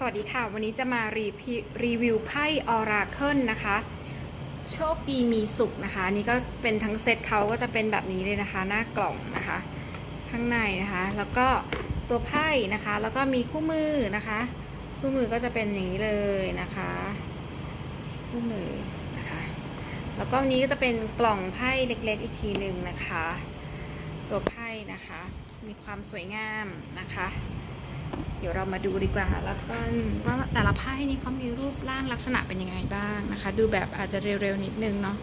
สวัสดีค่ะ วันนี้จะมารีรีวิวไพ่ออราเคิลนะคะ โชคดีมีสุขนะคะ นี่ก็เป็นทั้งเซตเขาก็จะเป็นแบบนี้เลยนะคะ หน้ากล่องนะคะ ข้างในนะคะ แล้วก็ตัวไพ่นะคะ แล้วก็มีคู่มือนะคะ คู่มือก็จะเป็นอย่างนี้เลยนะคะ คู่มือนะคะ แล้วก็อันนี้ก็จะเป็นกล่องไพ่เล็ก ๆ อีกทีหนึ่งนะคะ ตัวไพ่นะคะ มีความสวยงามนะคะ เดี๋ยวเรามาดูดีกว่าแล้วกันว่าแต่ละไพ่นี้เขามีรูปร่างลักษณะเป็นยังไงบ้างนะคะ ดูแบบอาจจะเร็วๆนิดนึงเนาะ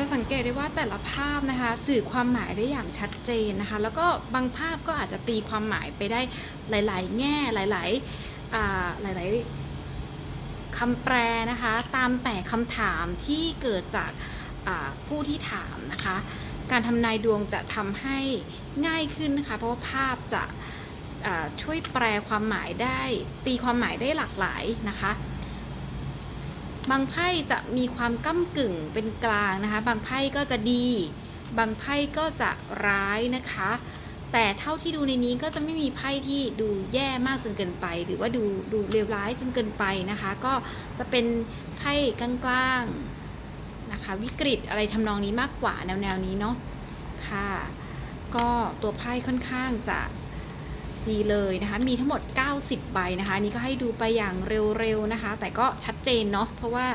จะสังเกตได้ว่าแต่ละภาพนะคะสื่อความหมายได้อย่างชัดเจนนะคะ แล้วก็บางภาพก็อาจจะตีความหมายไปได้หลาย ๆ แง่หลายๆหลาย ๆคำแปลนะคะ ตามแต่คำถามที่เกิดจากผู้ที่ถามนะคะ การทำนายดวงจะทำให้ง่ายขึ้นนะคะ เพราะว่าภาพจะช่วยแปลความหมายได้ ตีความหมายได้หลากหลายนะคะ บางไพ่จะมีความก้ากึ่งเป็นกลางนะคะ บางไพ่ก็จะดี บางไพ่ก็จะร้ายนะคะ แต่เท่าที่ดูในนี้ก็จะไม่มีไพ่ที่ดูแย่มากจนเกินไป หรือว่าดูดูเลวร้ายจนเกินไปนะคะ ก็จะเป็นไพ่กลางๆนะคะ วิกฤตอะไรทำนองนี้มากกว่าแนวแนวๆนี้เนาะค่ะ ก็ตัวไพ่ค่อนข้างจะ ดีเลยนะคะ มีทั้งหมด 90 ใบนะคะนนี้ก็ให้ดูไปอย่างเร็วๆนะคะ แต่ก็ชัดเจนเนาะ เพราะว่า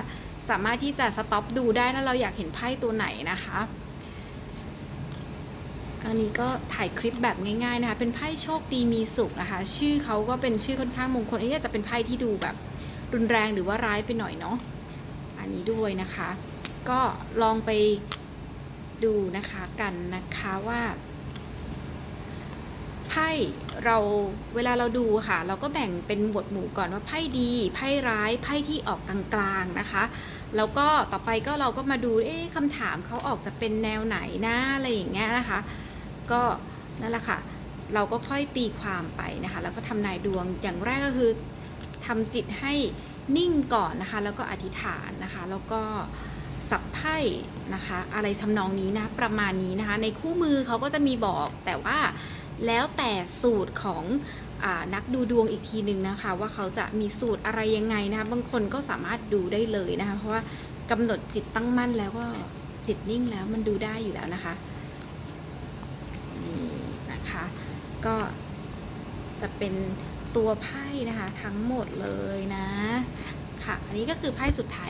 สามารถที่จะสต็อปดูได้ถ้าเราอยากเห็นไพ่ตัวไหนนะคะ อันนี้ก็ถ่ายคลิปแบบง่ายๆนะคะ เป็นไพ่โชคดีมีสุขนะคะ ชื่อเขาก็เป็นชื่อค่อนข้างมงคล อันนี้จะเป็นไพ่ที่ดูแบบรุนแรงหรือว่าร้ายไปหน่อยเนาะ อันนี้ด้วยนะคะ ก็ลองไปดูนะคะกันนะคะว่า ไพ่เราเวลาเราดูค่ะ เราก็แบ่งเป็นหมวดหมู่ก่อนว่าไพ่ดีไพ่ร้ายไพ่ที่ออกกลางๆนะคะ แล้วก็ต่อไปก็เราก็มาดูเอ๊ะคำถามเขาออกจะเป็นแนวไหนนะอะไรอย่างเงี้ยนะคะ ก็นั่นแหละค่ะ เราก็ค่อยตีความไปนะคะ แล้วก็ทำนายดวงอย่างแรกก็คือทำจิตให้นิ่งก่อนนะคะ แล้วก็อธิษฐานนะคะ แล้วก็สับไพ่นะคะ อะไรทำนองนี้นะประมาณนี้นะคะ ในคู่มือเขาก็จะมีบอกแต่ว่า แล้วแต่สูตรของอนักดูดวงอีกทีหนึ่งนะคะ ว่าเขาจะมีสูตรอะไรยังไงนะคะ บางคนก็สามารถดูได้เลยนะคะ เพราะว่ากำหนดจิตตั้งมั่นแล้วก็จิตนิ่งแล้วมันดูได้อยู่แล้วนะคะนี่นะคะ ก็จะเป็นตัวไพ่นะคะทั้งหมดเลยนะ ค่ะ อันนี้ก็คือไพ่สุดท้าย